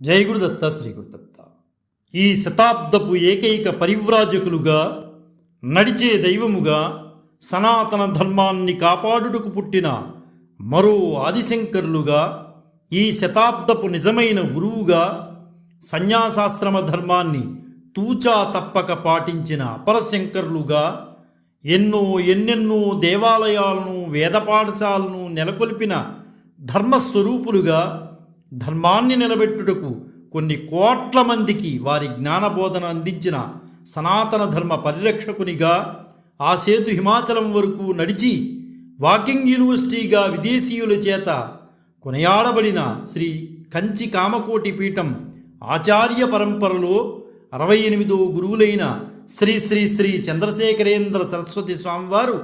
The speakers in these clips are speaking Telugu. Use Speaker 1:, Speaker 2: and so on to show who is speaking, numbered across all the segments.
Speaker 1: జై గురుదత్త శ్రీ గురుదత్త ఈ శతాబ్దపు ఏకైక పరివ్రాజకులుగా నడిచే దైవముగా సనాతన ధర్మాన్ని కాపాడుటకు పుట్టిన మరో ఆదిశంకరులుగా ఈ శతాబ్దపు నిజమైన గురువుగా సన్యాసాశ్రమ ధర్మాన్ని తూచా తప్పక పాటించిన అపరశంకరులుగా ఎన్నో ఎన్నెన్నో దేవాలయాలను వేద పాఠశాలను నెలకొల్పిన ధర్మస్వరూపులుగా ధర్మాన్ని నిలబెట్టుటకు కొన్ని కోట్ల మందికి వారి జ్ఞానబోధన అందించిన సనాతన ధర్మ పరిరక్షకునిగా ఆ సేతు హిమాచలం వరకు నడిచి వాకింగ్ యూనివర్సిటీగా విదేశీయుల చేత కొనయాడబడిన శ్రీ కంచి కామకోటి పీఠం ఆచార్య పరంపరలో అరవై ఎనిమిదో గురువులైన శ్రీ శ్రీ శ్రీ చంద్రశేఖరేంద్ర సరస్వతి స్వామివారు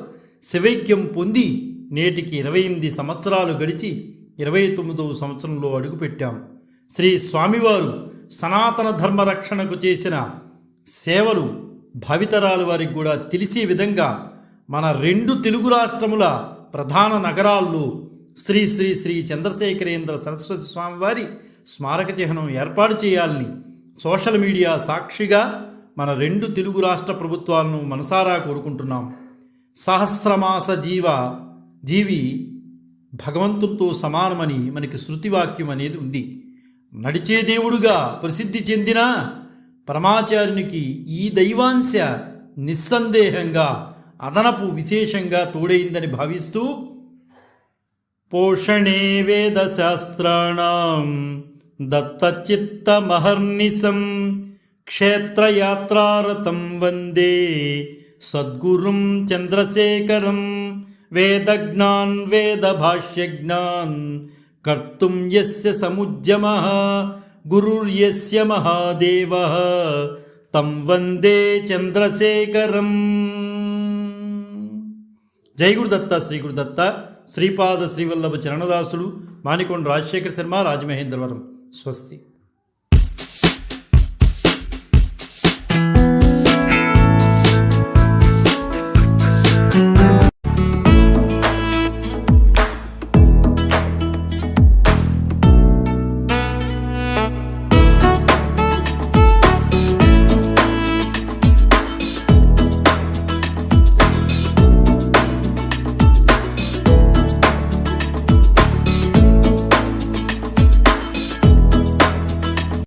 Speaker 1: శివైక్యం పొంది నేటికి ఇరవై ఎనిమిది సంవత్సరాలు గడిచి ఇరవై తొమ్మిదవ సంవత్సరంలో అడుగుపెట్టాం. శ్రీ స్వామివారు సనాతన ధర్మ రక్షణకు చేసిన సేవలు భావితరాలు వారికి కూడా తెలిసే విధంగా మన రెండు తెలుగు రాష్ట్రముల ప్రధాన నగరాల్లో శ్రీ శ్రీ శ్రీ చంద్రశేఖరేంద్ర సరస్వతి స్వామివారి స్మారక చిహ్నం ఏర్పాటు చేయాలని సోషల్ మీడియా సాక్షిగా మన రెండు తెలుగు రాష్ట్ర ప్రభుత్వాలను మనసారా కోరుకుంటున్నాం. సహస్రమాస జీవ జీవి భగవంతునితో సమానమని మనకి శృతివాక్యం అనేది ఉంది. నడిచే దేవుడుగా ప్రసిద్ధి చెందిన పరమాచార్యునికి ఈ దైవాంశ నిస్సందేహంగా అదనపు విశేషంగా తోడైందని భావిస్తూ పోషణే వేదశాస్త్రాణం దత్తచిత్తమహర్నిశం క్షేత్రయాత్రారతం వందే సద్గురుం చంద్రశేఖరం వేదజ్ఞాన్ వేదభాష్యజ్ఞాన్ కర్తుం యస్య సముద్యమ గురుర్యస్య మహాదేవ తం వందే చంద్రశేఖరం జై గురుదత్త శ్రీ గురుదత్త శ్రీపాద శ్రీవల్లభ చరణదాసుడు మాణికొండ రాజశేఖర శర్మ రాజమహేంద్రవరం స్వస్తి